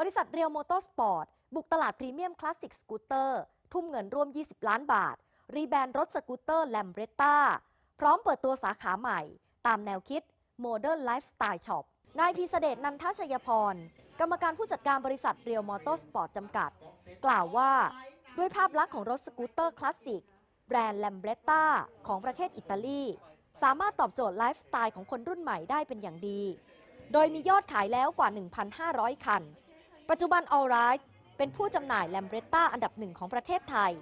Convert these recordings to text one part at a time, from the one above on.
บริษัทเรียวมอเตอร์สปอร์ต บุกตลาดพรีเมียมคลาสสิกสกูตเตอร์ ทุ่มเงินร่วม 20 ล้านบาท รีแบรนด์รถสกูตเตอร์แลมเบรต t าพร้อมเปิดตัวสาขาใหม่ ตามแนวคิด Modern Lifestyle Shop นายพีเสเดชนันทชัยพร กรรมการผู้จัดการบริษัทเรียวมอเตอร์สปอร์ตจำกัด กล่าวว่าด้วยภาพลักษณ์ของรถสกูตเตอร์คลาสสิก แบรนด์แลมเบรต t าของประเทศอิตาลี สามารถตอบโจทย์ไลฟ์สไตล์ของคนรุ่นใหม่ได้เป็นอย่างดี โดยมียอดขายแล้วกว่า 1,500 คัน ปัจจุบัน Allright เป็นผู้จำหน่ายแลมเบรต้าอันดับหนึ่งของประเทศไทย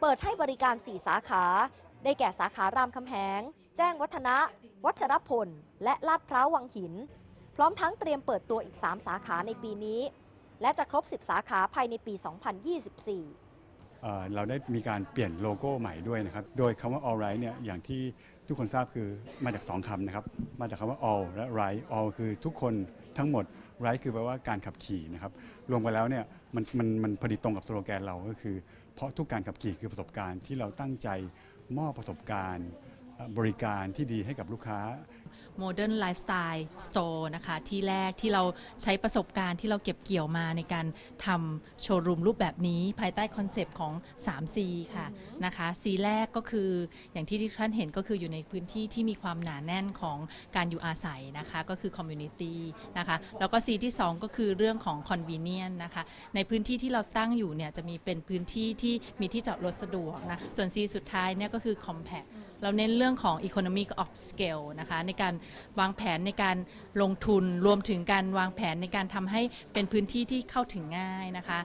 เปิดให้บริการ 4 สาขา ได้แก่สาขารามคำแหง แจ้งวัฒนะ วัชรพล และลาดพร้าววังหิน พร้อมทั้งเตรียมเปิดตัวอีก 3 สาขาในปีนี้ และจะครบ 10 สาขาภายในปี 2024 เราได้มีการเปลี่ยนโลโก้ใหม่ด้วยนะครับ โดยคำว่า all right เนี่ยอย่างที่ทุกคนทราบคือมาจาก 2คำนะครับ มาจากคำว่า all และ right all คือทุกคนทั้งหมด right คือแปลว่าการขับขี่นะครับ รวมกันแล้วเนี่ยมันมันมันพอดีตรงกับสโลแกนเราก็คือ เพราะทุกการขับขี่คือประสบการณ์ที่เราตั้งใจมอบประสบการณ์ บริการที่ดีให้กับลูกค้า Modern Lifestyle Store นะคะ ที่แรกที่เราใช้ประสบการณ์ที่เราเก็บเกี่ยวมาในการทำโชว์รูมรูปแบบนี้ ภายใต้คอนเซปต์ของ 3C ค่ะนะคะ C แรกก็คืออย่างที่ท่านเห็นก็คืออยู่ในพื้นที่ที่มีความหนาแน่นของการอยู่อาศัยนะคะ ก็คือ Community นะคะ แล้วก็ C ที่ 2 ก็คือเรื่องของ Convenience นะคะ ในพื้นที่ที่เราตั้งอยู่เนี่ยจะมีเป็นพื้นที่ที่มีที่จอดรถสะดวกนะส่วน C สุดท้ายเนี่ยก็คือ Compact เราเน้นเรื่อง่องของ economic of scale นะคะในการวางแผนในการลงทุนรวมถึงการวางแผนในการทำให้เป็นพื้นที่ที่เข้าถึงง่ายนะคะ